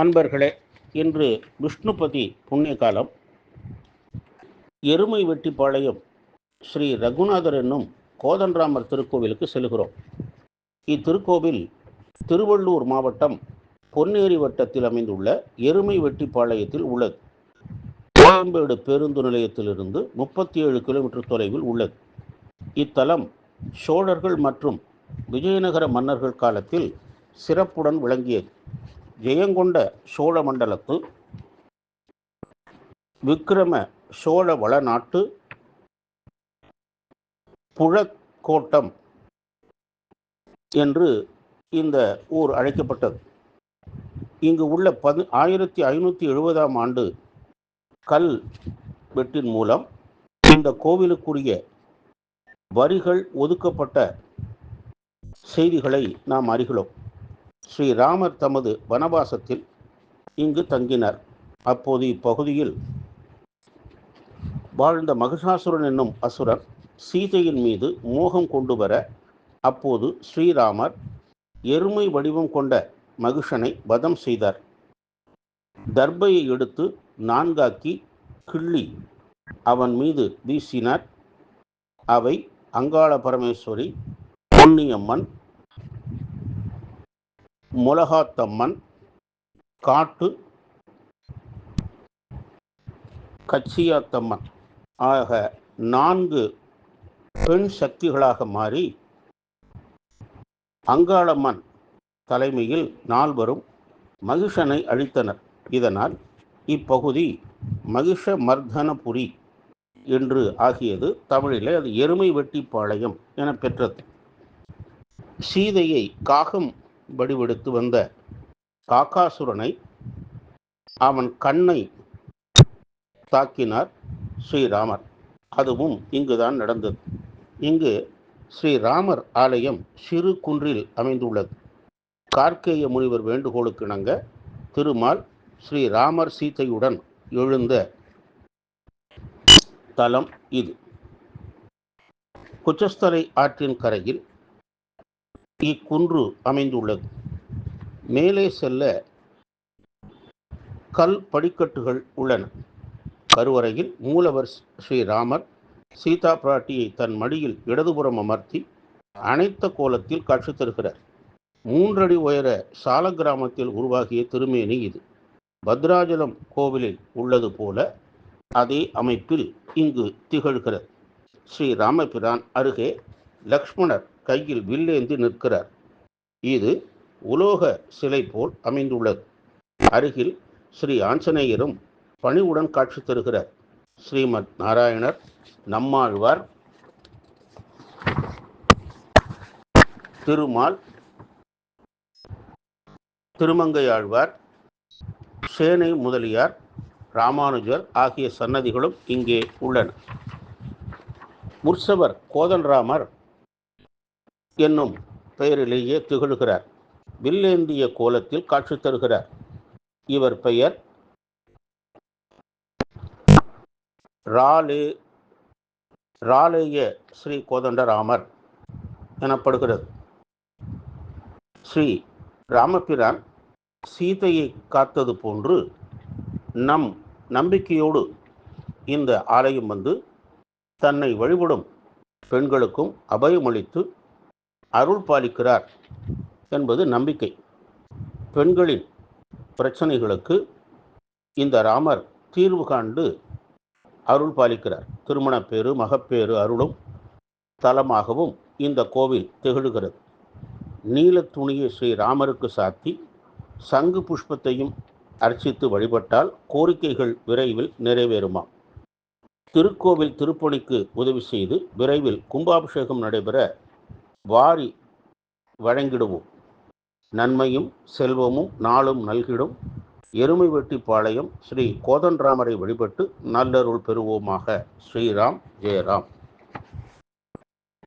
அன்பர்களே இன்று விஷ்ணுபதி புண்ணிய காலம் எருமை வெட்டிப்பாளையம் ஸ்ரீ ரகுநாதர் என்னும் கோதண்டராமர் திருக்கோவிலுக்கு செல்கிறோம். இத்திருக்கோவில் திருவள்ளூர் மாவட்டம் பொன்னேரி வட்டத்தில் அமைந்துள்ள எருமை வெட்டிப்பாளையத்தில் உள்ளது. கோயம்பேடு பேருந்து நிலையத்திலிருந்து முப்பத்தி ஏழு கிலோமீட்டர் தொலைவில் உள்ளது. இத்தலம் சோழர்கள் மற்றும் விஜயநகர மன்னர்கள் காலத்தில் சிறப்புடன் விளங்கியது. ஜெயங்கொண்ட சோழ மண்டலத்து விக்கிரம சோழ வளநாட்டு புழக்கோட்டம் என்று இந்த ஊர் அழைக்கப்பட்டது. இங்கு உள்ள பதி ஆயிரத்தி ஐநூற்றி எழுபதாம் ஆண்டு கல் வெட்டின் மூலம் இந்த கோவிலுக்குரிய வரிகள் ஒதுக்கப்பட்ட செய்திகளை நாம் அறிகிறோம். ஸ்ரீராமர் தமது வனவாசத்தில் இங்கு தங்கினார். அப்போது இப்பகுதியில் வாழ்ந்த மகிஷாசுரன் என்னும் அசுரன் சீதையின் மீது மோகம் கொண்டு வர அப்போது ஸ்ரீராமர் எருமை வடிவம் கொண்ட மகிஷனை வதம் செய்தார். தர்பையை எடுத்து நான்காக்கி கிள்ளி அவன் மீது வீசினார். அவை அங்காள பரமேஸ்வரி பொன்னியம்மன் முலகாத்தம்மன் காட்டு கச்சியாத்தம்மன் ஆக நான்கு பெண் சக்திகளாக மாறி அங்காளம்மன் தலைமையில் நால்வரும் மகிஷனை அழித்தனர். இதனால் இப்பகுதி மகிஷ மர்தனபுரி என்று ஆகியது தமிழிலே அது எருமை வெட்டிப்பாளையம் என பெற்றது. சீதையை காகம் வடிவெடுத்து வந்த காக்காசுரனை அவன் கண்ணை தாக்கினார் ஸ்ரீராமர். அதுவும் இங்குதான் நடந்தது. இங்கு ஸ்ரீராமர் ஆலயம் சிறு குன்றில் அமைந்துள்ளது. கார்க்கேய முனிவர் வேண்டுகோளுக்கு இணங்க திருமால் ஸ்ரீராமர் சீதையுடன் எழுந்த தலம் இது. குச்சஸ்தலை ஆற்றின் கரையில் இக்குன்று அமைந்துள்ளது. மேலே செல்ல கல் படிக்கட்டுகள் உள்ளன. கருவறையில் மூலவர் ஸ்ரீராமர் சீதா பிராட்டியை தன் மடியில் இடதுபுறம் அமர்த்தி அனைத்த கோலத்தில் காட்சி தருகிறார். மூன்றடி உயர சால கிராமத்தில் உருவாகிய திருமேனி இது. பத்ராஜலம் கோவிலில் உள்ளது போல அதே அமைப்பில் இங்கு திகழ்கிறது. ஸ்ரீ ராமபிரான் அருகே லக்ஷ்மணர் கையில் வில்லேந்து நிற்கிறார். இது உலோக சிலை போல் அமைந்துள்ளது. அருகில் ஸ்ரீ ஆஞ்சநேயரும் பணிவுடன் காட்சி தருகிறார். ஸ்ரீமத் நாராயணர் நம்மாழ்வார் திருமால் திருமங்கையாழ்வார் சேனை முதலியார் ராமானுஜர் ஆகிய சன்னதிகளும் இங்கே உள்ளன. முர்சவர் கோதன்ராமர் என்னும் பெயரிலேயே திகழ்கிறார். வில்லேந்திய கோலத்தில் காட்சி தருகிறார். இவர் பெயர் ராலே ராலேய ஸ்ரீ கோதண்டராமர் எனப்படுகிறது. ஸ்ரீ ராமபிரான் சீதையை காத்தது போன்று நம் நம்பிக்கையோடு இந்த ஆலயம் வந்து தன்னை வழிபடும் பெண்களுக்கும் அபயமளித்து அருள் பாலிக்கிறார் என்பது நம்பிக்கை. பெண்களின் பிரச்சனைகளுக்கு இந்த ராமர் தீர்வு காண்டு அருள் பாலிக்கிறார் திருமணப்பேறு மகப்பேறு அருளும் தலமாகவும் இந்த கோவில் திகழ்கிறது. நீல துணியை ஸ்ரீ ராமருக்கு சாத்தி சங்கு புஷ்பத்தையும் அர்ச்சித்து வழிபட்டால் கோரிக்கைகள் விரைவில் நிறைவேறுமாம் திருக்கோவில் திருப்பணிக்கு உதவி செய்து விரைவில் கும்பாபிஷேகம் நடைபெற வாரி வழங்கிடுவோம். நன்மையும் செல்வமும் நாளும் நல்கிடும். எருமை வெட்டிப்பாளையம் ஸ்ரீ கோதண்டராமரை வழிபட்டு நல்லருள் பெறுவோமாக. ஸ்ரீராம் ஜெயராம்.